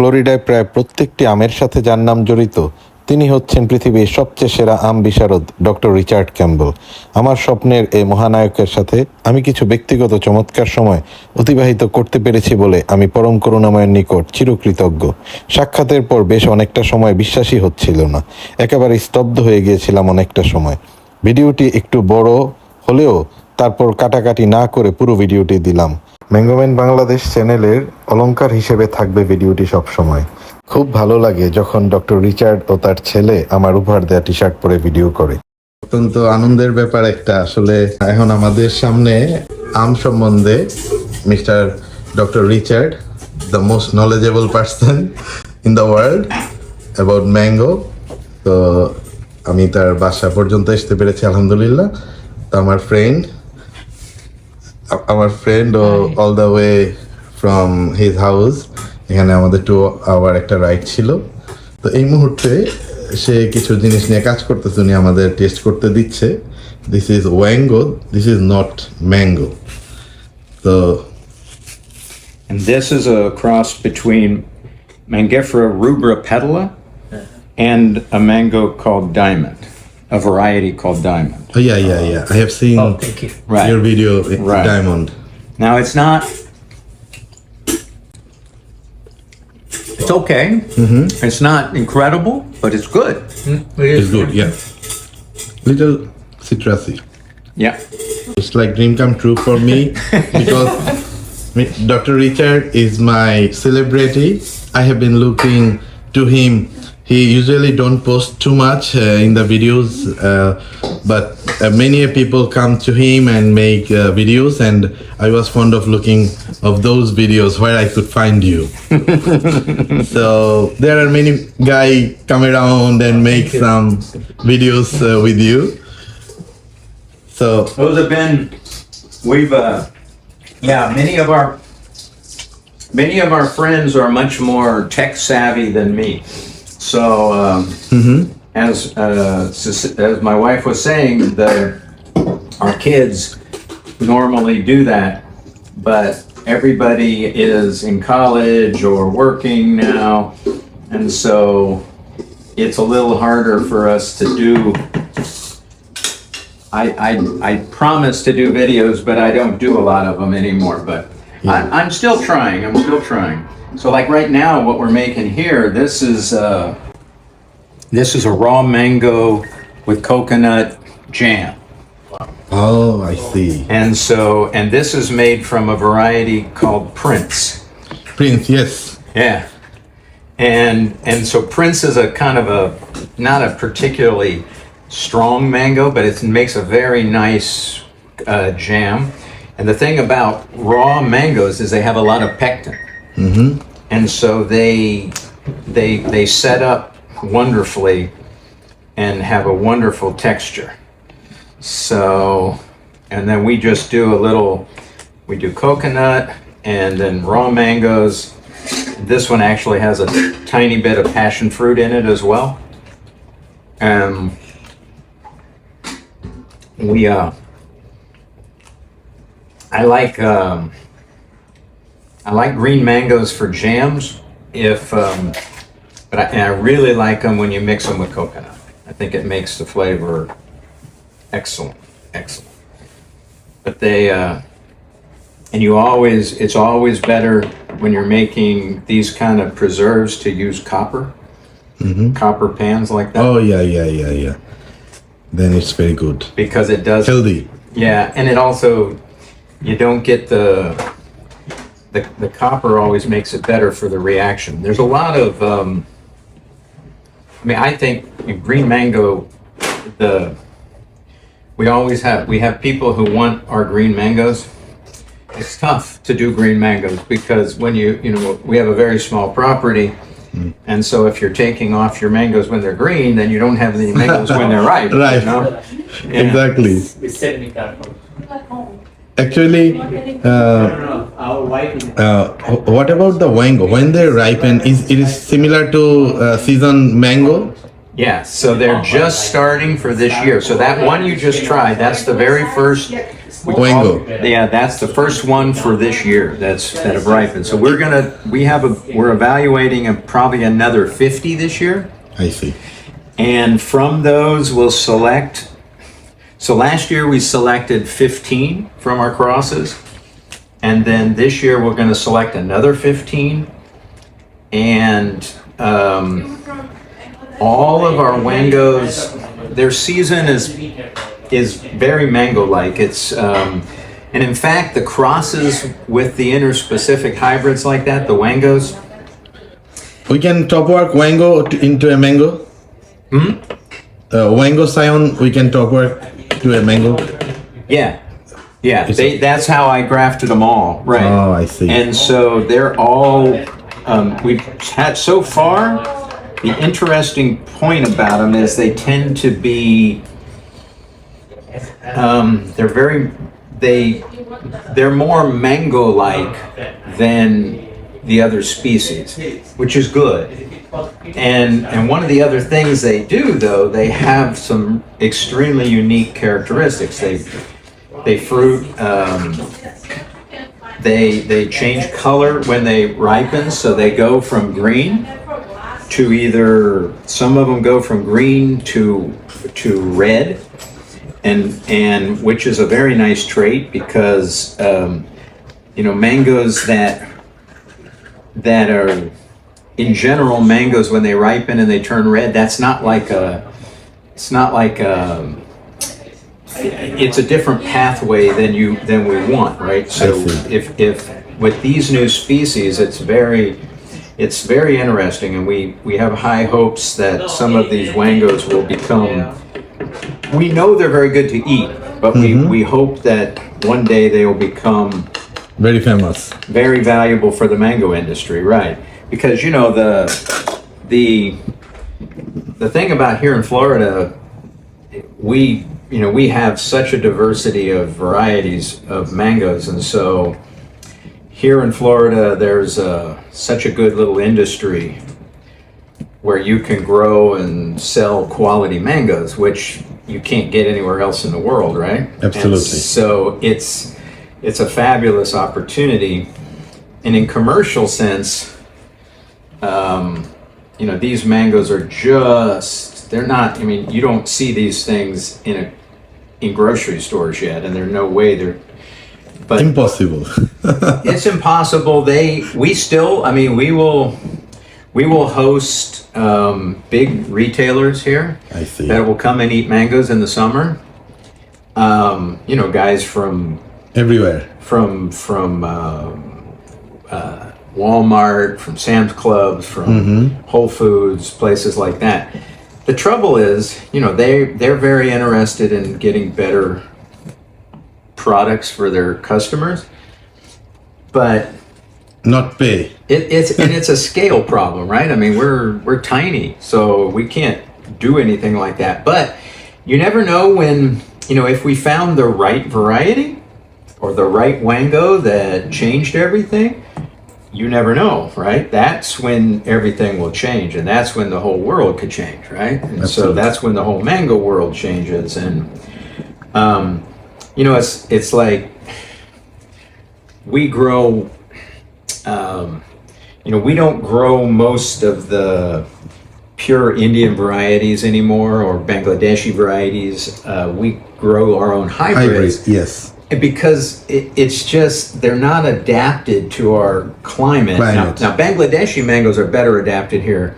ফ্লোরিডায় প্রায় প্রত্যেকটি আমের সাথে যার নাম জড়িত, তিনি হচ্ছেন পৃথিবীর সবচেয়ে সেরা আম বিশারদ ডক্টর রিচার্ড ক্যাম্বল আমার স্বপ্নের এই মহানায়কের সাথে আমি কিছু ব্যক্তিগত চমৎকার সময় অতিবাহিত করতে পেরেছি বলে আমি পরম করুণাময়ের নিকট চিরকৃতজ্ঞ। সাক্ষাতের পর বেশ অনেকটা সময় বিশ্বাসই হচ্ছিল না। একেবারে স্তব্ধ হয়ে গিয়েছিলাম অনেকটা সময়। ভিডিওটি একটু বড় হলেও তারপর কাটাকাটি না করে পুরো ভিডিওটি দিলাম। ম্যাঙ্গোম্যান বাংলাদেশ চ্যানেলের অলঙ্কার হিসেবে থাকবে ভিডিওটি সব সময় খুব ভালো লাগে যখন ডক্টর রিচার্ড ও তার ছেলে আমার উপহার দেওয়া টি শার্ট পরে ভিডিও করে। অত্যন্ত আনন্দের ব্যাপার একটা, আসলে এখন আমাদের সামনে আম সম্বন্ধে mister doctor Richard the most knowledgeable person in the world about mango তো আমি তার বাসা পর্যন্ত আসতে পেরেছি, আলহামদুলিল্লাহ। তো আমার ফ্রেন্ড আমার friend O all the way from his house এখানে আমাদের টু আওয়ার একটা রাইড ছিল তো এই মুহূর্তে সে কিছু জিনিস নিয়ে কাজ করতেছে উনি আমাদের টেস্ট করতে দিচ্ছে this is wango this is not mango তো And this is a cross between Mangifera rubra petala and a mango called Diamond, a variety called Diamond. Oh yeah, yeah, yeah. I have seen Oh, thank you. Right. your video, Right. Diamond. Now it's not. It's okay. Mm-hmm. It's not incredible, but it's good. Mm, It's good, yeah. Little citrusy. Yeah. It's like dream come true for me because Dr. Richard is my celebrity. I have been looking to him he usually don't post too much uh, in the videos, uh, but uh, many people come to him and make uh, videos, and I was fond of looking of those videos where I could find you. so there are many guy come around and make some videos uh, with you. So Those have been, we've, uh, yeah, many of our, many of our friends are much more tech savvy than me. So, um, as, uh, as my wife was saying, the, our kids normally do that, but everybody is in college or working now. And so it's a little harder for us to do I, I, I promise to do videos, but I don't do a lot of them anymore. But I, I'm still trying. I'm still trying. So, like right now, what we're making here, this is uh, this is a raw mango with coconut jam, Oh, I see. and so and this is made from a variety called Prince. Prince, yes. Yeah. And and so Prince is a kind of a not a particularly strong mango, but it makes a very nice uh, jam. And the thing about raw mangoes is they have a lot of pectin, mm-hmm. and so they they they set up wonderfully and have a wonderful texture. So, and then we just do a little. We do coconut and then raw mangoes. This one actually has a tiny bit of passion fruit in it as well. Um, we uh, I like um, I like green mangoes for jams. If um, but I, and I really like them when you mix them with coconut. I think it makes the flavor excellent, excellent. But they uh, and you always it's always better when you're making these kind of preserves to use copper, copper pans like that Oh, yeah, yeah, yeah, yeah. Then it's very good. because it does Healthy. Yeah, and it also you don't get the the the copper always makes it better for the reaction. There's a lot of um, I mean, I think in green mango the we always have we have people who want our green mangoes. It's tough to do green mangoes because when you you know we have a very small property. And so, if you're taking off your mangoes when they're green, then you don't have any mangoes when they're ripe. Right. You know? Yeah. Exactly. We said me that one. Actually, uh, no, our wife is. uh, what about the wango? When they ripen, is it is similar to uh, seasoned mango? Yeah, so they're just starting for this year. So that one you just tried, that's the very first Wango. Yeah, that's the first one for this year. That's that have ripened. So we're gonna we have a we're evaluating a, probably another fifty this year, I see. and from those we'll select. So last year we selected fifteen from our crosses, and then this year we're going to select another fifteen, and um, all of our wangos, their season is is very mango-like. It's um, and in fact the crosses with the interspecific hybrids like that, the wangos. We can top work Wango into a mango. Hmm? Uh, Wango Scion, we can top work to a mango. Yeah, yeah. They, that's how I grafted them all. Right. Oh, I see. And so they're all. Um, we've had so far. The interesting point about them is they tend to be. Um, they're very. They. They're more mango-like than the other species, which is good. And and one of the other things they do though, they have some extremely unique characteristics. They they fruit. Um, they they change color when they ripen, so they go from green to either some of them go from green to to red, and and which is a very nice trait because um, you know mangoes that that are in general mangoes when they ripen and they turn red. That's not like a it's not like a it's a different pathway than you than we want, right? So if if with these new species, it's very it's very interesting, and we we have high hopes that some of these wangos will become. We know they're very good to eat, but we mm-hmm. we hope that one day they will become Very famous. very valuable for the mango industry, right? Because you know the the the thing about here in Florida, we you know we have such a diversity of varieties of mangoes, and so here in Florida there's uh, such a good little industry where you can grow and sell quality mangoes, which you can't get anywhere else in the world, right? Absolutely. And so it's it's a fabulous opportunity, and in commercial sense, um, you know, these mangoes are just they're not. I mean, you don't see these things in a in grocery stores yet, and there's no way they're. But Impossible. it's impossible. They we still. I mean, we will we will host um, big retailers here I see. that will come and eat mangoes in the summer. Um, you know, guys from Everywhere. from from um, uh, Walmart, from Sam's Clubs, from Whole Foods, places like that. The trouble is, you know, they they're very interested in getting better products for their customers, but Not pay. it, it's and it's a scale problem, right? I mean, we're we're tiny, so we can't do anything like that. But you never know when you know if we found the right variety or the right wango that changed everything. You never know, right? That's when everything will change, and that's when the whole world could change, right? And so that's when the whole mango world changes, and um, you know, it's it's like we grow um, you know, we don't grow most of the pure Indian varieties anymore or Bangladeshi varieties. Uh, we grow our own hybrids Hybrid. Yes. Because it, it's just they're not adapted to our climate. Climate. Now, now, Bangladeshi mangoes are better adapted here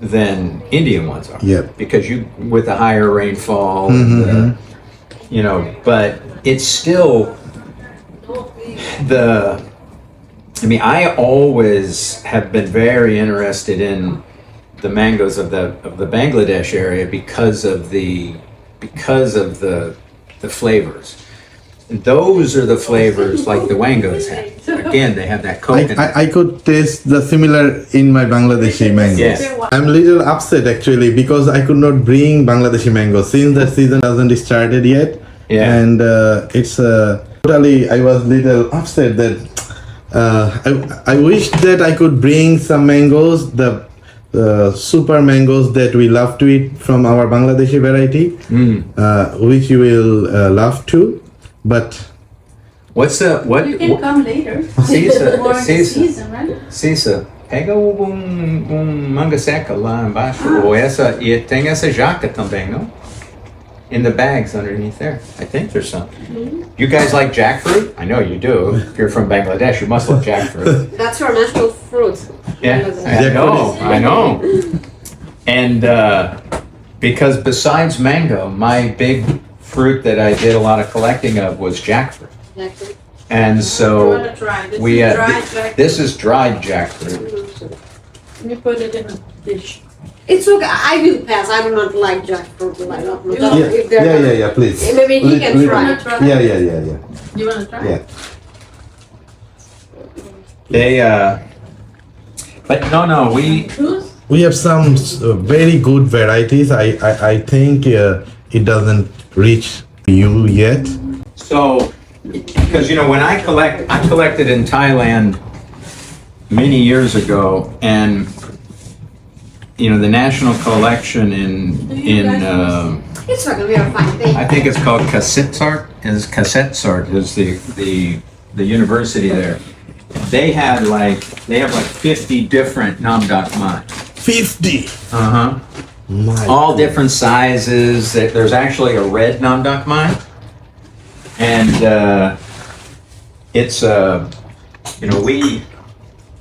than Indian ones are. Yep. Because you with the higher rainfall, and the, mm-hmm. you know, but it's still the. I mean, I always have been very interested in the mangoes of the of the Bangladesh area because of the because of the the flavors. And those are the flavors like the wangos have. Again, they have that I, coconut. I, I could taste the similar in my Bangladeshi mangoes. Yes. I'm a little upset actually because I could not bring Bangladeshi mangoes since the season hasn't started yet. Yeah. And uh, it's uh, totally, I was little upset that uh, I, I wish that I could bring some mangoes, the uh, super mangoes that we love to eat from our Bangladeshi variety, uh, which you will uh, love to. But What's the, what? You can come later. Cisa, More in the Cisa. season, right? Cissa, pega um, um manga seca lá embaixo, ou essa, e tem essa jaca também, não? In the bags underneath there. I think there's some. You guys like jackfruit? I know you do. If you're from Bangladesh, you must love jackfruit. That's our national fruit. Yeah, I know, I know. And uh, because besides mango, my big fruit that I did a lot of collecting of was jackfruit. Exactly. And so wanna try? This we, is uh, dry thi- this is dried jackfruit. Let me put it in a dish. It's okay. I will pass. I do not like jackfruit. I don't know. Yeah. Yeah, If they're yeah, not- yeah, yeah, please. Maybe he Lit- can lit- try. Wanna try? Yeah, yeah, yeah, yeah. You wanna try? Yeah. They, uh, but no, no, we, We have some uh, very good varieties. I, I, I think uh, it doesn't reach you yet. so, because you know, when I collect, I collected in Thailand many years ago, and you know, the national collection in in uh, It's okay. We are fine. Thank I think it's called Kasetsart. Is Kasetsart is the the the university there. They had like they have like fifty different Nam Namdak Mai. 50! Uh huh. My all different sizes. There- There's actually a red Namdak mine, and uh, it's uh, you know we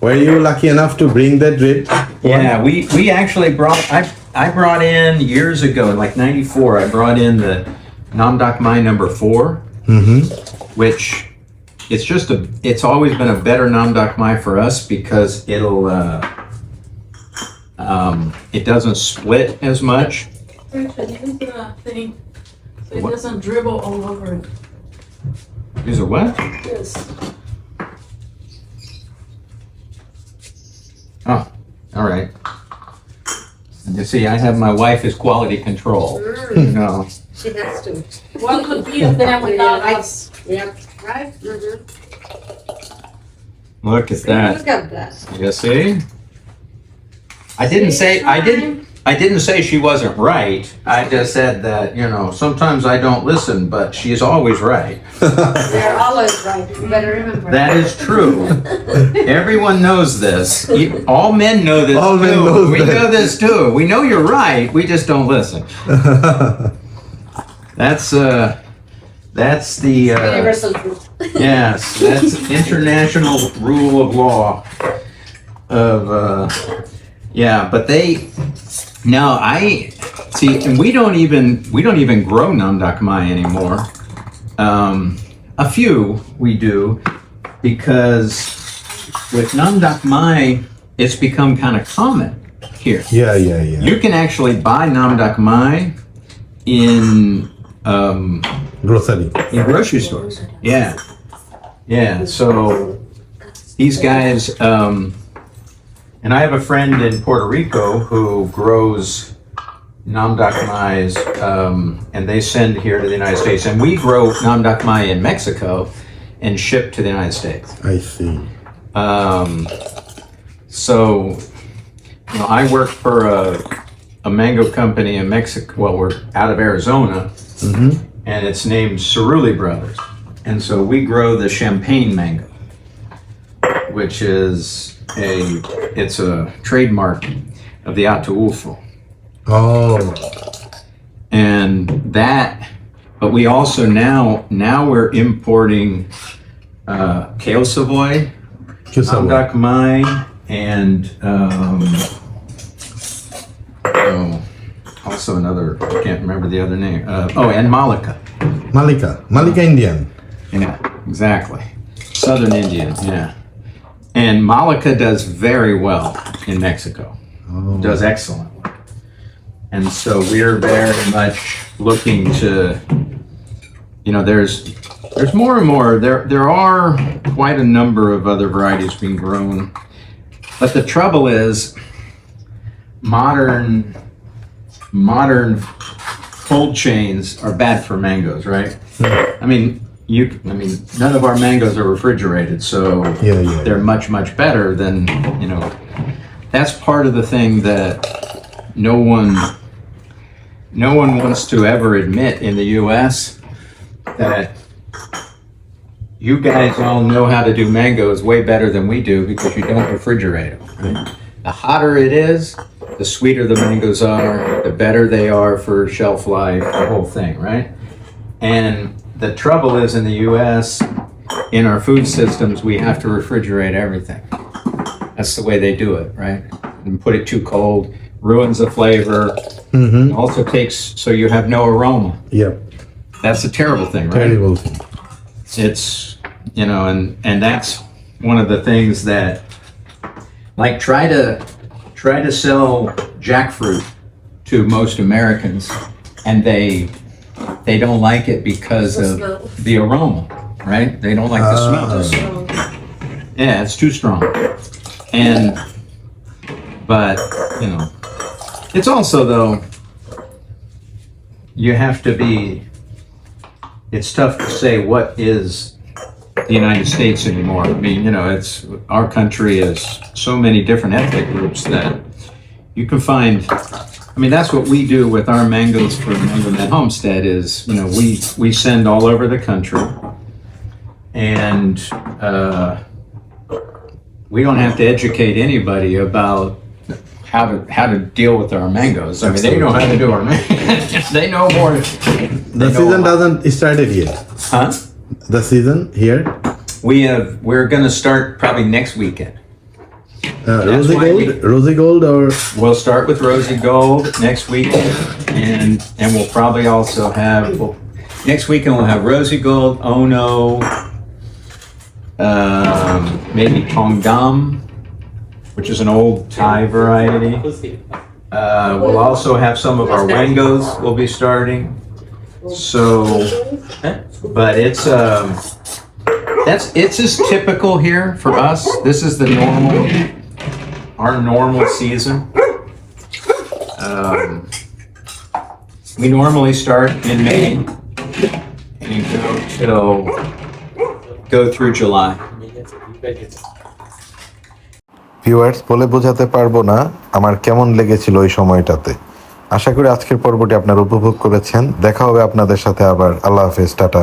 Were you lucky enough to bring that red? yeah we we actually brought I I brought in years ago like '94 I brought in the Namdak mine number four, Mm-hmm. which it's just a it's always been a better Namdak mine for us because it'll uh, um, it doesn't split as much. Actually, use the thing, so it What? doesn't dribble all over it. Is it what? Yes. Oh, all right. And you see, I have my wife as quality control. You know, She has to. What could be of them without us, Yep. right? Mm-hmm. look at that. Look at that. You see? I didn't say I didn't. I didn't say she wasn't right. I just said that you know sometimes I don't listen, but she's always right. They're always right. You better remember. That is true. Everyone knows this. All men know this All too. men knows we that. know this too. We know you're right. We just don't listen. That's uh, that's the uh, Universal truth. yes, that's international rule of law. Of uh, yeah, but they no, I see, and we don't even we don't even grow Namdak Mai anymore. Um, a few we do because with Namdak Mai, it's become kind of common here. Yeah, yeah, yeah. You can actually buy Namdak Mai in um, Grocery. in grocery stores. Yeah, yeah. So these guys, um, and I have a friend in Puerto Rico who grows Namdak Mais, um, and they send here to the United States, and we grow Namdak Mai in Mexico and ship to the United States. I see. Um, so, you know, I work for a, a mango company in Mexico. Well, we're out of Arizona, Mm-hmm. and it's named Cerulli Brothers. And so we grow the champagne mango, which is a it's a trademark of the Ataulfo. Oh, And that, but we also now now we're importing uh, kale savoy, Kisawa. Amdak Mai, and um, oh, also another I can't remember the other name. Uh, oh, and Malika. Malika. Malika Indian. Yeah, exactly. Southern Indian, yeah. And Malika does very well in Mexico. Oh. Does excellent. And so we're very much looking to you know, there's there's more and more. There there are quite a number of other varieties being grown. But the trouble is modern modern cold chains are bad for mangoes, right? Hmm. I mean, you. I mean, none of our mangoes are refrigerated, so Yeah, yeah. they're much much better than you know. That's part of the thing that no one no one wants to ever admit in the U.S. that you guys all know how to do mangoes way better than we do because you don't refrigerate them. The hotter it is, the sweeter the mangoes are, the better they are for shelf life, the whole thing, right? And the trouble is in the US, in our food systems, we have to refrigerate everything. That's the way they do it, right? And put it too cold ruins the flavor. Mm-hmm. Also takes so you have no aroma. Yep. That's a terrible thing, right? Terrible thing. It's you know, and and that's one of the things that like try to try to sell jackfruit to most Americans, and they they don't like it because The of smell. the aroma, right? They don't like the Ah. smell. Yeah, it's too strong. And, but, you know, it's also though, you have to be, it's tough to say what is the United States anymore. I mean, you know, it's, our country is so many different ethnic groups that you can find, I mean, that's what we do with our mangoes for Mango Net Homestead is, you know, we, we send all over the country. And, uh, we don't have to educate anybody about how to how to deal with our mangoes. I mean, they know how to do our mangoes. they know more. The season doesn't started yet. Huh? The season here. We have. We're gonna start probably next weekend. Uh, That's rosy why gold, we- rosy gold, or We'll start with rosy gold next week, and and we'll probably also have well, next weekend we'll have rosy gold, ono, um, maybe pongam, which is an old Thai variety. Uh, we'll also have some of our wengos we'll be starting. So, but it's um, that's it's as typical here for us. This is the normal, our normal season. Um, we normally start in May and go till go through July. Viewers বলে বোঝাতে পারব না আমার কেমন লেগেছিল ওই সময়টাতে আশা করি আজকের পর্বটি আপনারা উপভোগ করেছেন দেখা হবে আপনাদের সাথে আবার আল্লাহ হাফেজ টাটা